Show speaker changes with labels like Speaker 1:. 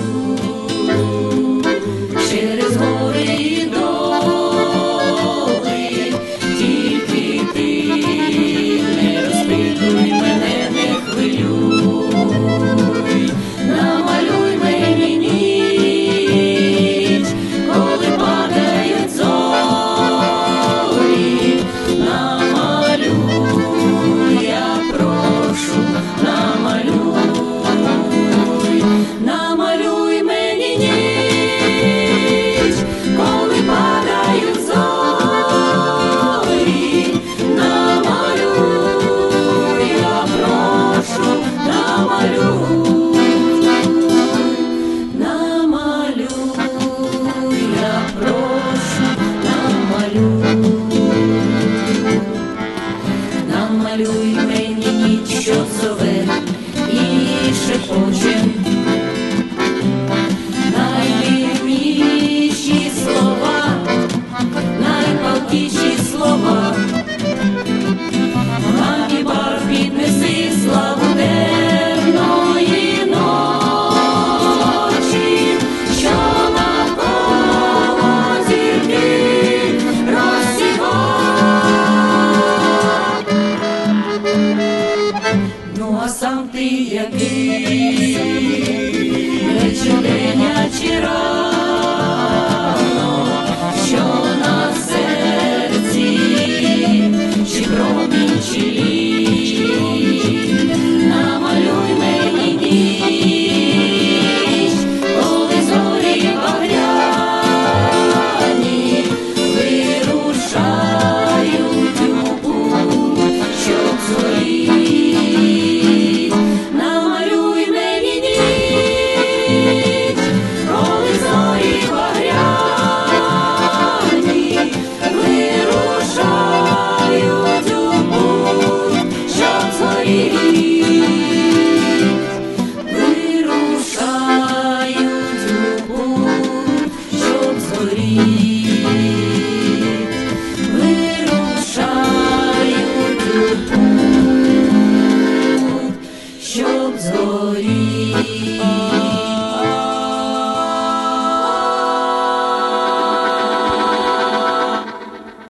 Speaker 1: Ooh. Eu sou Ну а сам ти який, речовинячий